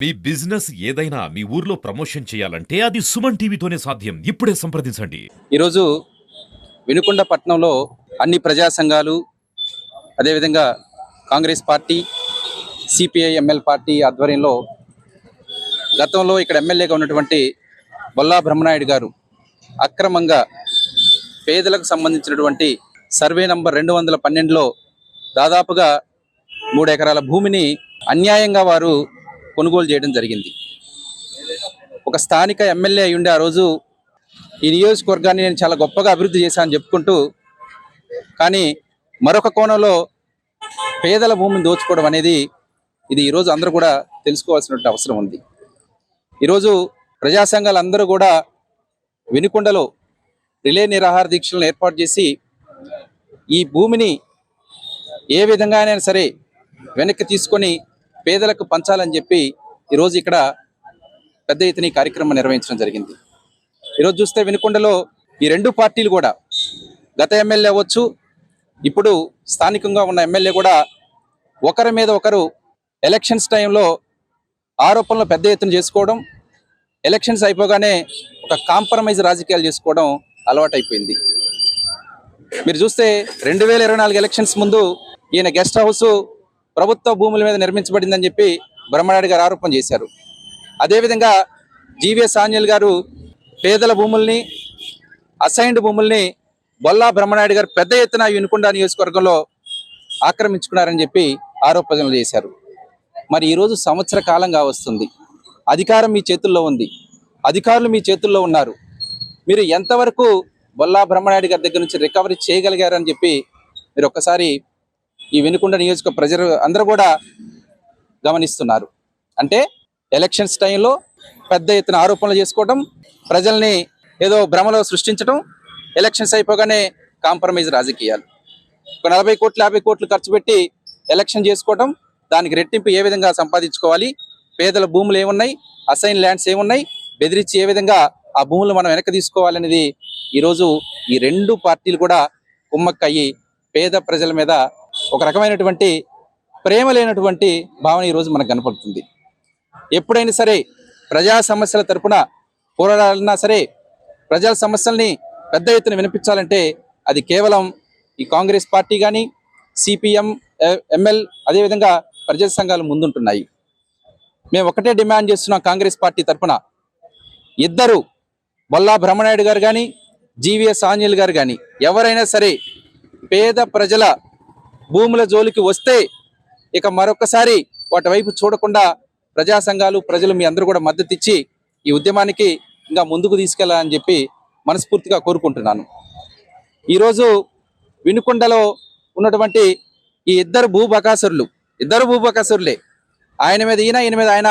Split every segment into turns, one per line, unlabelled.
మీ business ఏదైనా మీ ఊర్లో promotion చేయాలంటే అది సుమన్ టీవీతోనే సాధ్యం. ఇప్పుడే సంప్రదించండి.
ఈరోజు వినుకొండ పట్టణంలో అన్ని ప్రజా సంఘాలు అదేవిధంగా Congress party CPI ML party ఆధ్వర్యంలో గతంలో ఇక్కడ ఎమ్మెల్యేగా ఉన్నటువంటి బొల్లా బ్రహ్మనాయుడు గారు అక్రమంగా పేదలకు సంబంధించినటువంటి సర్వే నంబర్ రెండు వందల పన్నెండులో దాదాపుగా మూడు ఎకరాల భూమిని అన్యాయంగా వారు కొనుగోలు చేయడం జరిగింది. ఒక స్థానిక ఎమ్మెల్యే అయి ఉండి ఆ రోజు ఈ నియోజకవర్గాన్ని నేను చాలా గొప్పగా అభివృద్ధి చేశానని చెప్పుకుంటూ కానీ మరొక కోణంలో పేదల భూమిని దోచుకోవడం అనేది ఇది ఈరోజు అందరూ కూడా తెలుసుకోవాల్సినటువంటి అవసరం ఉంది. ఈరోజు ప్రజా సంఘాలు అందరూ కూడా వినుకొండలో రిలే నిరాహార దీక్షలను ఏర్పాటు చేసి ఈ భూమిని ఏ విధంగానైనా సరే వెనక్కి తీసుకొని పేదలకు పంచాలని చెప్పి ఈరోజు ఇక్కడ పెద్ద ఎత్తున ఈ కార్యక్రమం నిర్వహించడం జరిగింది. ఈరోజు చూస్తే వినుకొండలో ఈ రెండు పార్టీలు కూడా గత ఎమ్మెల్యే అవ్వచ్చు ఇప్పుడు స్థానికంగా ఉన్న ఎమ్మెల్యే కూడా ఒకరి మీద ఒకరు ఎలక్షన్స్ టైంలో ఆరోపణలు పెద్ద ఎత్తున చేసుకోవడం ఎలక్షన్స్ అయిపోగానే ఒక కాంప్రమైజ్ రాజకీయాలు చేసుకోవడం అలవాటైపోయింది. మీరు చూస్తే రెండు వేల ఇరవై నాలుగు ఎలక్షన్స్ ముందు ఈయన గెస్ట్ హౌస్ ప్రభుత్వ భూముల మీద నిర్మించబడిందని చెప్పి బ్రహ్మనాయుడు గారు ఆరోపణ చేశారు. అదేవిధంగా జీవీఎస్ ఆంజల్ గారు పేదల భూముల్ని అసైన్డ్ భూముల్ని బొల్లా బ్రహ్మనాయుడు గారు పెద్ద ఎత్తున వినుకొండ నియోజకవర్గంలో ఆక్రమించుకున్నారని చెప్పి ఆరోపణలు చేశారు. మరి ఈరోజు సంవత్సర కాలంగా వస్తుంది. అధికారం మీ చేతుల్లో ఉంది. అధికారులు మీ చేతుల్లో ఉన్నారు. మీరు ఎంతవరకు బొల్లా బ్రహ్మనాయుడు గారి దగ్గర నుంచి రికవరీ చేయగలిగారని చెప్పి మీరు ఒక్కసారి ఈ వెనుకొండ నియోజక ప్రజలు అందరూ కూడా గమనిస్తున్నారు. అంటే ఎలక్షన్స్ టైంలో పెద్ద ఎత్తున ఆరోపణలు చేసుకోవడం ప్రజల్ని ఏదో భ్రమలో సృష్టించడం ఎలక్షన్స్ అయిపోగానే కాంప్రమైజ్ రాజకీయాలు. ఒక నలభై కోట్లు యాభై కోట్లు ఖర్చు పెట్టి ఎలక్షన్ చేసుకోవడం దానికి రెట్టింపు ఏ విధంగా సంపాదించుకోవాలి పేదల భూములు ఏమున్నాయి అసైన్ ల్యాండ్స్ ఏమున్నాయి బెదిరించి ఏ విధంగా ఆ భూములు మనం వెనక తీసుకోవాలనేది ఈరోజు ఈ రెండు పార్టీలు కూడా కుమ్మక్కయ్యి పేద ప్రజల మీద ఒక రకమైనటువంటి ప్రేమ లేనటువంటి భావన ఈరోజు మనకు కనపడుతుంది. ఎప్పుడైనా సరే ప్రజా సమస్యల తరపున పోరాడాలన్నా సరే ప్రజల సమస్యల్ని పెద్ద ఎత్తున వినిపించాలంటే అది కేవలం ఈ కాంగ్రెస్ పార్టీ కానీ సిపిఎం ఎంఎల్ అదేవిధంగా ప్రజా సంఘాలు ముందుంటున్నాయి. మేము ఒకటే డిమాండ్ చేస్తున్నాం కాంగ్రెస్ పార్టీ తరపున. ఇద్దరు బొల్లా బ్రహ్మనాయుడు గారు కానీ జీవీఎస్ ఆంజనేయులు గారు కానీ ఎవరైనా సరే పేద ప్రజల భూముల జోలికి వస్తే ఇక మరొకసారి వాటి వైపు చూడకుండా ప్రజా సంఘాలు ప్రజలు మీ అందరూ కూడా మద్దతు ఇచ్చి ఈ ఉద్యమానికి ఇంకా ముందుకు తీసుకెళ్ళాలని చెప్పి మనస్ఫూర్తిగా కోరుకుంటున్నాను. ఈరోజు వినుకొండలో ఉన్నటువంటి ఈ ఇద్దరు భూబకాసురులు ఇద్దరు భూబకాసురులే ఆయన మీద ఈయన ఈయన మీద ఆయన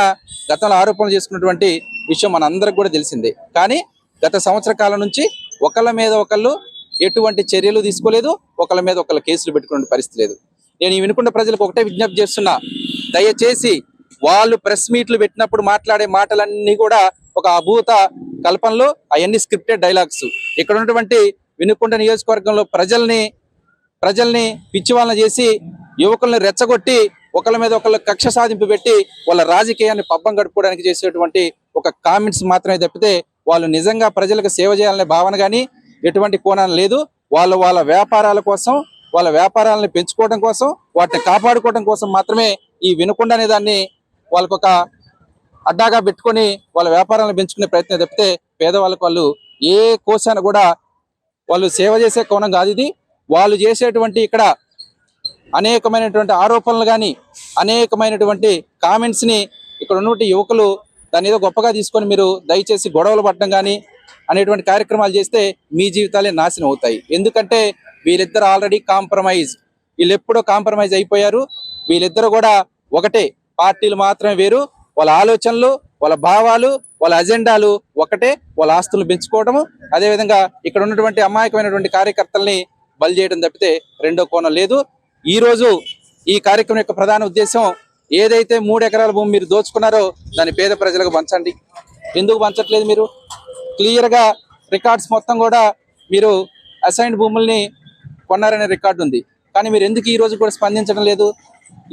గతంలో ఆరోపణలు చేసుకున్నటువంటి విషయం మనందరికి కూడా తెలిసిందే. కానీ గత సంవత్సర కాలం నుంచి ఒకళ్ళ మీద ఒకళ్ళు ఎటువంటి చర్యలు తీసుకోలేదు. ఒకళ్ళ మీద ఒకళ్ళ కేసులు పెట్టుకునే పరిస్థితి లేదు. నేను ఈ వినుకొండ ప్రజలకు ఒకటే విజ్ఞప్తి చేస్తున్నా. దయచేసి వాళ్ళు ప్రెస్ మీట్లు పెట్టినప్పుడు మాట్లాడే మాటలన్నీ కూడా ఒక అభూత కల్పనలు అవన్నీ స్క్రిప్టెడ్ డైలాగ్స్. ఇక్కడ ఉన్నటువంటి వినుకొండ నియోజకవర్గంలో ప్రజల్ని ప్రజల్ని పిచ్చివాళ్ళని చేసి యువకుల్ని రెచ్చగొట్టి ఒకళ్ళ మీద ఒకళ్ళ కక్ష సాధింపు పెట్టి వాళ్ళ రాజకీయాన్ని పబ్బం గడుపుకోవడానికి చేసేటువంటి ఒక కామెంట్స్ మాత్రమే తప్పితే వాళ్ళు నిజంగా ప్రజలకు సేవ చేయాలనే భావన కానీ ఎటువంటి కోణం లేదు. వాళ్ళు వాళ్ళ వ్యాపారాల కోసం వాళ్ళ వ్యాపారాలను పెంచుకోవడం కోసం వాటిని కాపాడుకోవడం కోసం మాత్రమే ఈ వినకుండా అనే దాన్ని వాళ్ళకొక అడ్డాగా పెట్టుకొని వాళ్ళ వ్యాపారాలను పెంచుకునే ప్రయత్నం తప్పితే పేదవాళ్ళకు వాళ్ళు ఏ కోశాన కూడా వాళ్ళు సేవ చేసే కోణం కాదు ఇది. వాళ్ళు చేసేటువంటి ఇక్కడ అనేకమైనటువంటి ఆరోపణలు కానీ అనేకమైనటువంటి కామెంట్స్ని ఇక్కడ ఉన్నటువంటి యువకులు దాని ఏదో గొప్పగా తీసుకొని మీరు దయచేసి గొడవలు పడడం కానీ అనేటువంటి కార్యక్రమాలు చేస్తే మీ జీవితాలే నాశనం అవుతాయి. ఎందుకంటే వీళ్ళిద్దరు ఆల్రెడీ కాంప్రమైజ్. వీళ్ళు ఎప్పుడో కాంప్రమైజ్ అయిపోయారు. వీళ్ళిద్దరు కూడా ఒకటే. పార్టీలు మాత్రమే వేరు. వాళ్ళ ఆలోచనలు వాళ్ళ భావాలు వాళ్ళ అజెండాలు ఒకటే. వాళ్ళ ఆస్తులు పెంచుకోవడము అదేవిధంగా ఇక్కడ ఉన్నటువంటి అమాయకమైనటువంటి కార్యకర్తల్ని బలి చేయడం తప్పితే రెండో కోణం లేదు. ఈ రోజు ఈ కార్యక్రమం యొక్క ప్రధాన ఉద్దేశం ఏదైతే మూడు ఎకరాల భూమి మీరు దోచుకున్నారో దాన్ని పేద ప్రజలకు పంచండి. ఎందుకు పంచట్లేదు మీరు? క్లియర్గా రికార్డ్స్ మొత్తం కూడా మీరు అసైన్డ్ భూముల్ని కొన్నారనే రికార్డు ఉంది. కానీ మీరు ఎందుకు ఈ రోజు కూడా స్పందించడం లేదు?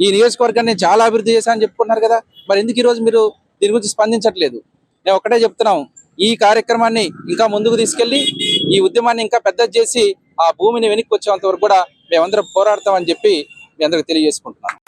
ఈ నియోజకవర్గాన్ని చాలా అభివృద్ధి చేశారని చెప్పుకున్నారు కదా. మరి ఎందుకు ఈ రోజు మీరు దీని గురించి స్పందించట్లేదు? నేను ఒకటే చెప్తున్నాం. ఈ కార్యక్రమాన్ని ఇంకా ముందుకు తీసుకెళ్ళి ఈ ఉద్యమాన్ని ఇంకా పెద్దది చేసి ఆ భూమిని వెనక్కి వచ్చేంత వరకు కూడా మేమందరం పోరాడతామని చెప్పి మీ అందరికి తెలియజేసుకుంటున్నాను.